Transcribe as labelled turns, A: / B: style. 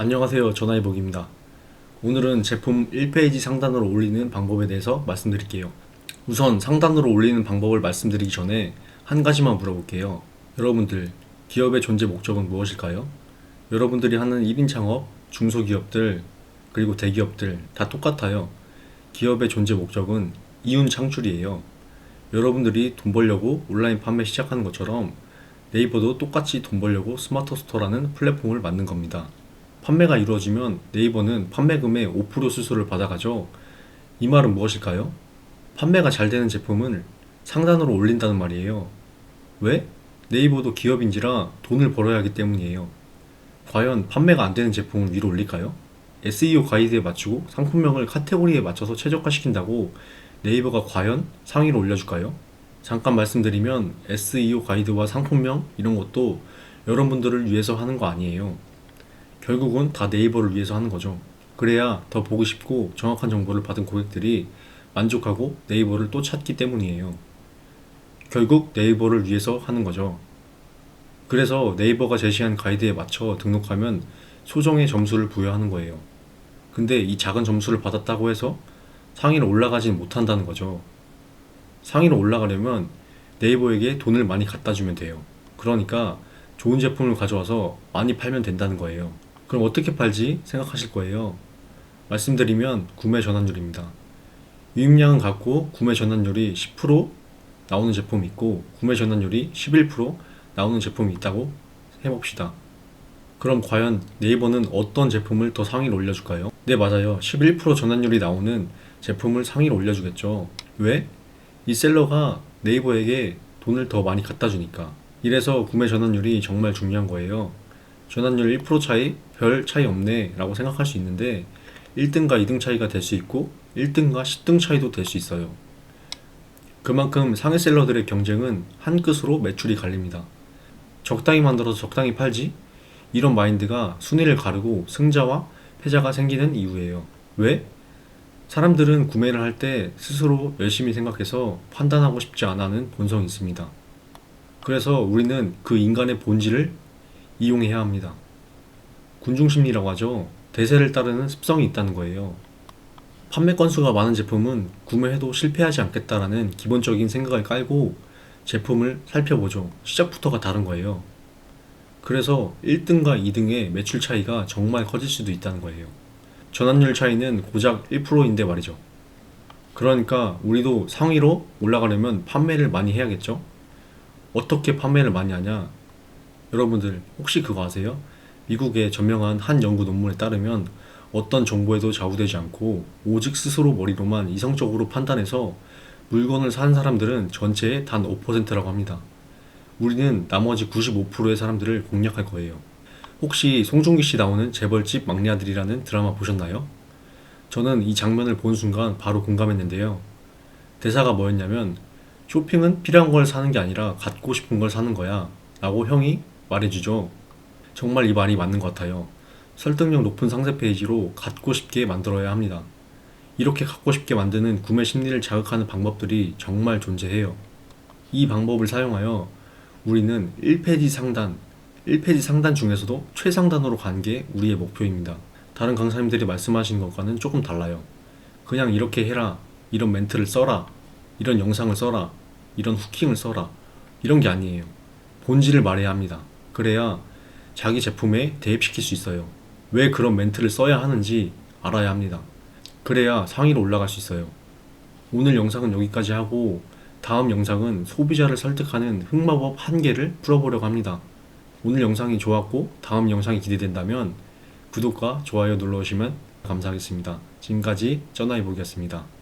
A: 안녕하세요. 전화해보기입니다. 오늘은 제품 1페이지 상단으로 올리는 방법에 대해서 말씀드릴게요. 우선 상단으로 올리는 방법을 말씀드리기 전에 한 가지만 물어볼게요. 여러분들, 기업의 존재 목적은 무엇일까요? 여러분들이 하는 1인 창업, 중소기업들, 그리고 대기업들 다 똑같아요. 기업의 존재 목적은 이윤 창출이에요. 여러분들이 돈 벌려고 온라인 판매 시작하는 것처럼 네이버도 똑같이 돈 벌려고 스마트 스토어라는 플랫폼을 만든 겁니다. 판매가 이루어지면 네이버는 판매금의 5% 수수료를 받아가죠. 이 말은 무엇일까요? 판매가 잘 되는 제품을 상단으로 올린다는 말이에요. 왜? 네이버도 기업인지라 돈을 벌어야 하기 때문이에요. 과연 판매가 안 되는 제품을 위로 올릴까요? SEO 가이드에 맞추고 상품명을 카테고리에 맞춰서 최적화시킨다고 네이버가 과연 상위로 올려줄까요? 잠깐 말씀드리면 SEO 가이드와 상품명 이런 것도 여러분들을 위해서 하는 거 아니에요. 결국은 다 네이버를 위해서 하는 거죠. 그래야 더 보고 싶고 정확한 정보를 받은 고객들이 만족하고 네이버를 또 찾기 때문이에요. 결국 네이버를 위해서 하는 거죠. 그래서 네이버가 제시한 가이드에 맞춰 등록하면 소정의 점수를 부여하는 거예요. 근데 이 작은 점수를 받았다고 해서 상위로 올라가진 못한다는 거죠. 상위로 올라가려면 네이버에게 돈을 많이 갖다 주면 돼요. 그러니까 좋은 제품을 가져와서 많이 팔면 된다는 거예요. 그럼 어떻게 팔지 생각하실 거예요. 말씀드리면 구매 전환율입니다. 유입량은 같고 구매 전환율이 10% 나오는 제품이 있고 구매 전환율이 11% 나오는 제품이 있다고 해봅시다. 그럼 과연 네이버는 어떤 제품을 더 상위로 올려줄까요? 네, 맞아요. 11% 전환율이 나오는 제품을 상위로 올려주겠죠. 왜? 이 셀러가 네이버에게 돈을 더 많이 갖다 주니까. 이래서 구매 전환율이 정말 중요한 거예요. 전환율 1% 차이, 별 차이 없네 라고 생각할 수 있는데 1등과 2등 차이가 될 수 있고 1등과 10등 차이도 될 수 있어요. 그만큼 상위 셀러들의 경쟁은 한 끝으로 매출이 갈립니다. 적당히 만들어서 적당히 팔지? 이런 마인드가 순위를 가르고 승자와 패자가 생기는 이유예요. 왜? 사람들은 구매를 할 때 스스로 열심히 생각해서 판단하고 싶지 않아 하는 본성이 있습니다. 그래서 우리는 그 인간의 본질을 이용해야 합니다. 군중심리라고 하죠. 대세를 따르는 습성이 있다는 거예요. 판매 건수가 많은 제품은 구매해도 실패하지 않겠다라는 기본적인 생각을 깔고 제품을 살펴보죠. 시작부터가 다른 거예요. 그래서 1등과 2등의 매출 차이가 정말 커질 수도 있다는 거예요. 전환율 차이는 고작 1%인데 말이죠. 그러니까 우리도 상위로 올라가려면 판매를 많이 해야겠죠? 어떻게 판매를 많이 하냐? 여러분들 혹시 그거 아세요? 미국의 저명한 한 연구 논문에 따르면 어떤 정보에도 좌우되지 않고 오직 스스로 머리로만 이성적으로 판단해서 물건을 산 사람들은 전체의 단 5%라고 합니다. 우리는 나머지 95%의 사람들을 공략할 거예요. 혹시 송중기 씨 나오는 재벌집 막내 아들이라는 드라마 보셨나요? 저는 이 장면을 본 순간 바로 공감했는데요. 대사가 뭐였냐면 쇼핑은 필요한 걸 사는 게 아니라 갖고 싶은 걸 사는 거야 라고 형이 말해주죠. 정말 이 말이 맞는 것 같아요. 설득력 높은 상세 페이지로 갖고 싶게 만들어야 합니다. 이렇게 갖고 싶게 만드는 구매 심리를 자극하는 방법들이 정말 존재해요. 이 방법을 사용하여 우리는 1페이지 상단, 1페이지 상단 중에서도 최상단으로 가는 게 우리의 목표입니다. 다른 강사님들이 말씀하신 것과는 조금 달라요. 그냥 이렇게 해라, 이런 멘트를 써라, 이런 영상을 써라, 이런 후킹을 써라, 이런 게 아니에요. 본질을 말해야 합니다. 그래야 자기 제품에 대입시킬 수 있어요. 왜 그런 멘트를 써야 하는지 알아야 합니다. 그래야 상위로 올라갈 수 있어요. 오늘 영상은 여기까지 하고 다음 영상은 소비자를 설득하는 흑마법 한 개를 풀어보려고 합니다. 오늘 영상이 좋았고 다음 영상이 기대된다면 구독과 좋아요 눌러주시면 감사하겠습니다. 지금까지 쩌나이보기였습니다.